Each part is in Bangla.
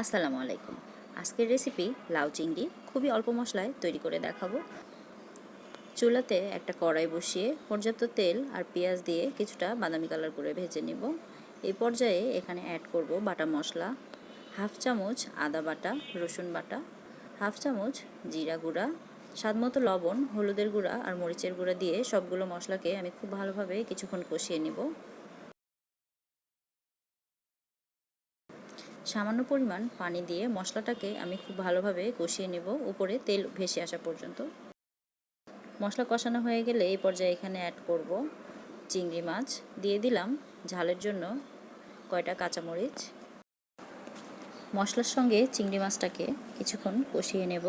আসসালামু আলাইকুম। আজকের রেসিপি লাউ চিংড়ি। খুবই অল্প মশলায় তৈরি করে দেখাবো। চুলাতে একটা কড়াই বসিয়ে পর্যাপ্ত তেল আর পেঁয়াজ দিয়ে কিছুটা বাদামি কালার করে ভেজে নিব। এই পর্যায়ে এখানে অ্যাড করব বাটা মশলা, হাফ চামচ আদা বাটা, রসুন বাটা, হাফ চামচ জিরা গুঁড়া স্বাদমতো লবণ, হলুদের গুঁড়া আর মরিচের গুঁড়া দিয়ে সবগুলো মশলাকে আমি খুব ভালোভাবে কিছুক্ষণ কষিয়ে নিব। সামান্য পরিমাণ পানি দিয়ে মশলাটাকে আমি খুব ভালোভাবে কষিয়ে নেব, উপরে তেল ভেসে আসা পর্যন্ত। মশলা কষানো হয়ে গেলে এই পর্যায়ে এখানে অ্যাড করব চিংড়ি মাছ। দিয়ে দিলাম ঝালের জন্য কয়টা কাঁচামরিচ। মশলার সঙ্গে চিংড়ি মাছটাকে কিছুক্ষণ কষিয়ে নেব।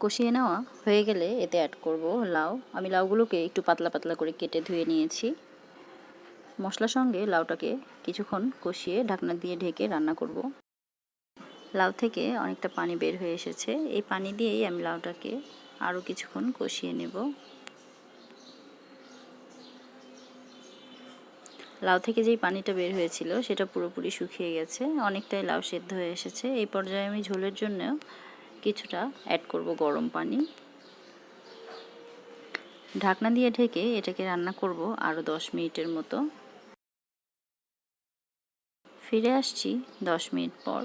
কষিয়ে নেওয়া হয়ে গেলে এতে অ্যাড করব লাউ। আমি লাউগুলোকে একটু পাতলা পাতলা করে কেটে ধুয়ে নিয়েছি। মশলার সঙ্গে লাউটাকে কিছুক্ষণ কষিয়ে ঢাকনা দিয়ে ঢেকে রান্না করব। লাউ থেকে অনেকটা পানি বের হয়ে এসেছে। এই পানি দিয়েই আমি লাউটাকে আরও কিছুক্ষণ কষিয়ে নেব। লাউ থেকে যেই পানিটা বের হয়েছিল, সেটা পুরোপুরি শুকিয়ে গেছে। অনেকটাই লাউ সেদ্ধ হয়ে এসেছে। এই পর্যায়ে আমি ঝোলের জন্য কিছুটা অ্যাড করব গরম পানি। ঢাকনা দিয়ে ঢেকে এটাকে রান্না করব আরও দশ মিনিটের মতো। ফিরে আসছি দশ মিনিট পর।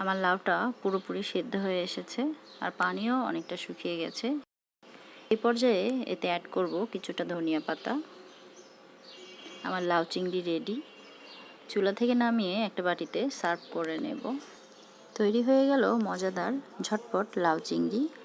আমার লাউটা পুরোপুরি সেদ্ধ হয়ে এসেছে আর পানিও অনেকটা শুকিয়ে গেছে। এই পর্যায়ে এতে অ্যাড করব কিছুটা ধনিয়া পাতা। আমার লাউ চিংড়ি রেডি চুলা থেকে নামিয়ে একটা বাটিতে সার্ভ করে নেব। তৈরি হয়ে গেল মজাদার ঝটপট লাউ চিংড়ি।